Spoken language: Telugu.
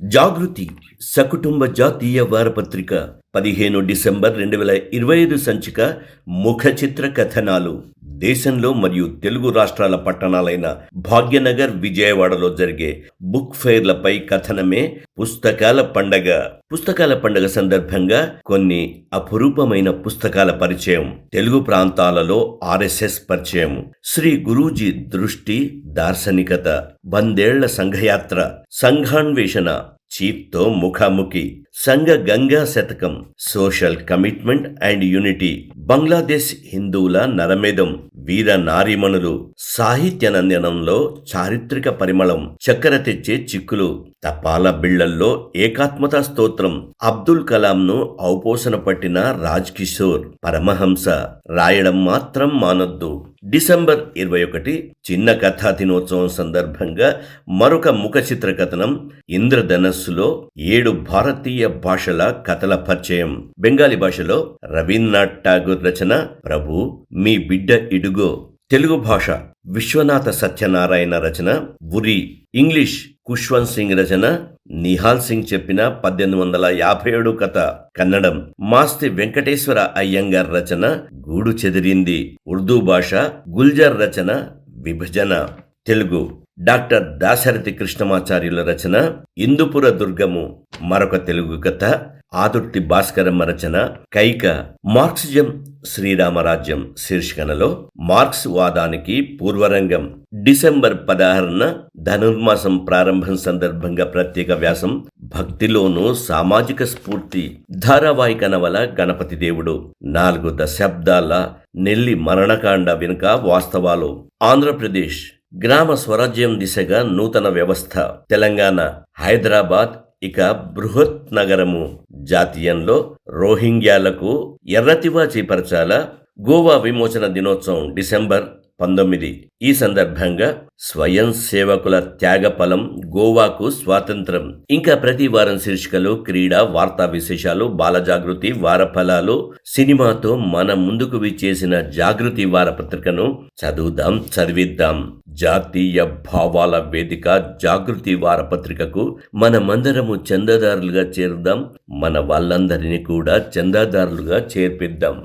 జాగృతి సకుటుంబ జాతీయ వారపత్రిక పదిహేను డిసెంబర్ రెండు వేల ఇరవై ఐదు సంచిక ముఖ చిత్ర కథనాలు. దేశంలో మరియు తెలుగు రాష్ట్రాల పట్టణాలైన భాగ్యనగర్ విజయవాడలో జరిగే బుక్ ఫెయిర్లపై కథనమే పుస్తకాల పండగ. పుస్తకాల పండగ సందర్భంగా కొన్ని అపురూపమైన పుస్తకాల పరిచయం. తెలుగు ప్రాంతాలలో ఆర్ఎస్ఎస్ పరిచయం. శ్రీ గురూజీ దృష్టి దార్శనికత వందేళ్ళ సంఘయాత్ర సంఘాన్వేషణ చీఫ్తో ముఖాముఖి. సంఘ గంగా శతకం social commitment and unity Bangladesh హిందువుల నరమేధం వీర నారీమణులు సాహిత్య నందనంలో చారిత్రక పరిమళం చక్కెర తెచ్చే చిక్కులు తపాల బిళ్ళల్లో ఏకాత్మతా స్తోత్రం. అబ్దుల్ కలాంను ఔపోసన పట్టిన రాజ్ కిషోర్ పరమహంస. రాయడం మాత్రం మానొద్దు. డిసెంబర్ ఇరవై ఒకటి చిన్న కథా దినోత్సవం సందర్భంగా మరొక ముఖ చిత్ర కథనం ఇంద్రధనస్సులో ఏడు భారతీయ భాషల కథల పరిచయం. బెంగాలీ భాషలో రవీంద్రనాథ్ ఠాగూర్ రచన ప్రభు మీ బిడ్డ ఇడుగో. తెలుగు భాష విశ్వనాథ సత్యనారాయణ రచన ఉరి. ఇంగ్లీష్ కుష్వంత్ సింగ్ రచన నిహాల్ సింగ్ చెప్పిన పద్దెనిమిది వందల యాభై ఏడు కథ కన్నడం. మాస్తి వెంకటేశ్వర అయ్యంగార్ రచన గూడు చెదిరింది ఉర్దూ భాష గుల్జర్ రచన విభజన. తెలుగు. డాక్టర్ దాశరథి కృష్ణమాచార్యుల రచన ఇందుపుర దుర్గము మరొక తెలుగు కథ ఆదుర్తి భాస్కరమ్మ రచన కైక మార్క్సిజం శ్రీరామరాజ్యం శీర్షికనలో మార్క్స్ వాదానికి పూర్వరంగం. డిసెంబర్ పదహారున ధనుర్మాసం ప్రారంభం సందర్భంగా ప్రత్యేక వ్యాసం భక్తిలోనూ సామాజిక స్ఫూర్తి ధారావాహిక నవల గణపతి దేవుడు. నాలుగు దశాబ్దాల నెల్లి మరణకాండ వెనుక వాస్తవాలు. ఆంధ్రప్రదేశ్ గ్రామ స్వరాజ్యం దిశగా నూతన వ్యవస్థ. తెలంగాణ హైదరాబాద్ ఇక బృహత్ నగరము. జాతీయంలో రోహింగ్యాలకు ఎర్రతివా చేపరచాల గోవా విమోచన దినోత్సవం డిసెంబర్ పంతొమ్మిది. ఈ సందర్భంగా స్వయం సేవకుల త్యాగఫలం గోవాకు స్వాతంత్రం. ఇంకా ప్రతి వారం శీర్షికలు క్రీడ వార్తా విశేషాలు బాలజాగృతి వారఫలాలు సినిమాతో మన ముందుకు విచ్చేసిన జాగృతి వారపత్రికను చదువుదాం చదివిద్దాం. జాతీయ భావాల వేదిక జాగృతి వారపత్రికకు మనమందరము చందాదారులుగా చేరుదాం మన వాళ్ళందరినీ కూడా చందాదారులుగా చేర్పిద్దాం.